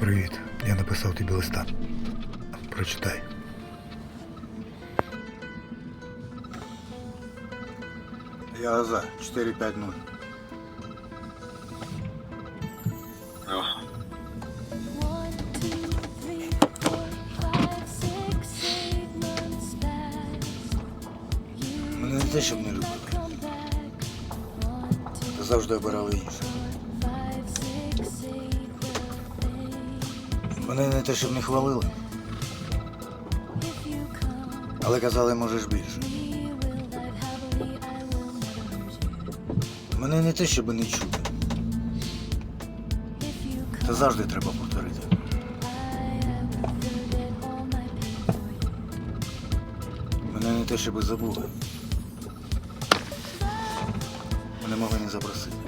Привіт. Я написав тобі листа. Прочитай. Я за 450. One, two, three, four, five, six, eight months pass. You Мене не те, щоб не любили, come back. One, two, та завжди обирали інших. Мене не те, щоб не хвалили, але казали, можеш більше. Мене не те, щоб не чути, та завжди треба повторити. Мене не те, щоб забули. Мене могли не запросити.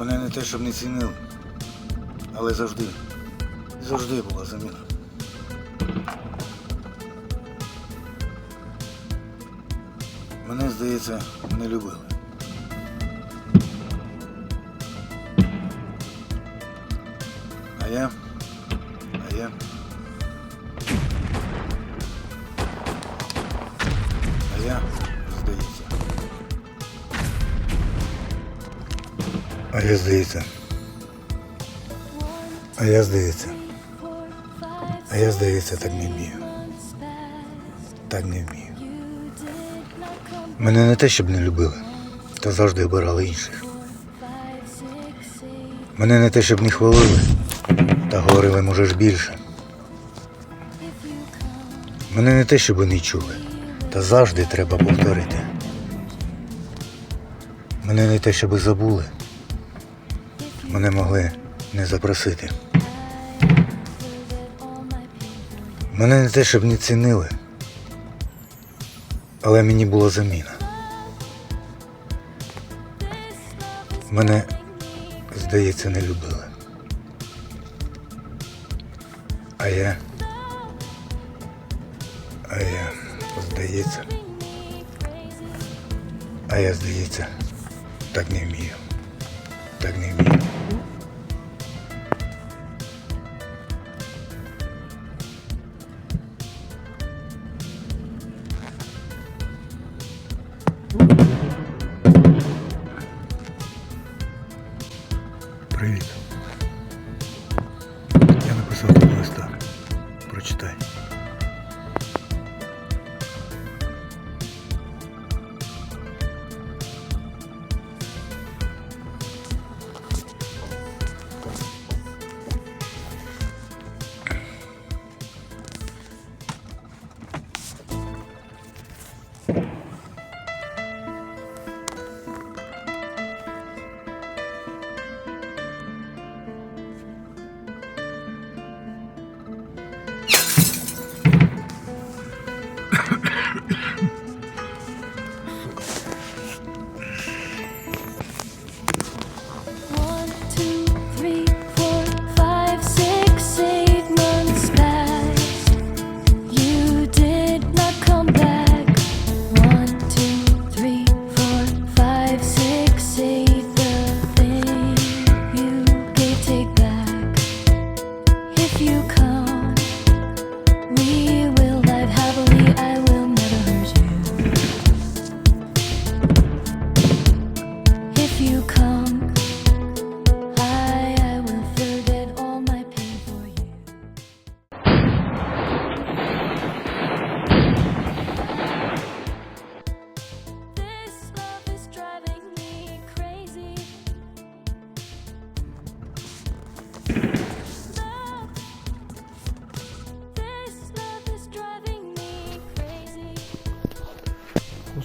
Мене не те, щоб не цінили, але завжди, завжди була заміна. Мене, здається, не любили. А я, а я. А я, А я здається. А я здається. А я здається, так не вмію. Так не вмію. Мене не те, щоб не любили, та завжди обирали інших. Мене не те, щоб не хвалили, та говорили, можеш більше. If you come, Мене не те, щоб не чули, та завжди треба повторити. Мене не те, щоб забули, мене могли не запросити. Мене не те, щоб не цінили, але мені була заміна. Мене, здається, не любили. А я. А я, здається, а я, здається, так не вмію. Так не вмію.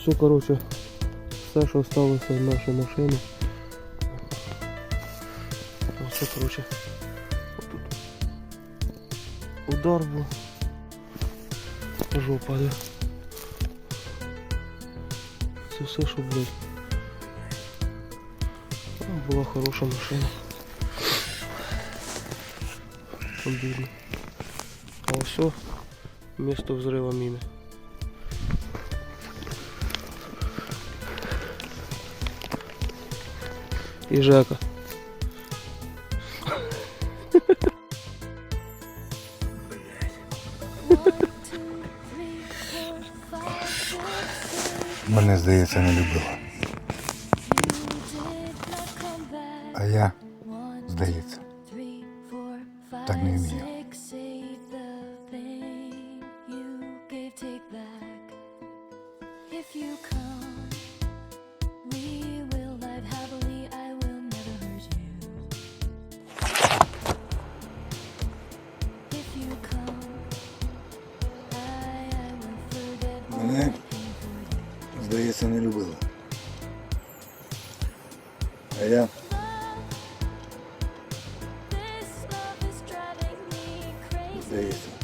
все, короче, саша остался залишилося нашей машине. машину. Все, коротше. Отут удар был, Жопа, да. Це все, що було. Ну, Була хороша машина. Обидно. А все, место взрыва мины. и Жака. Мне здається, не любила. мене, здається, не любила. А я здається.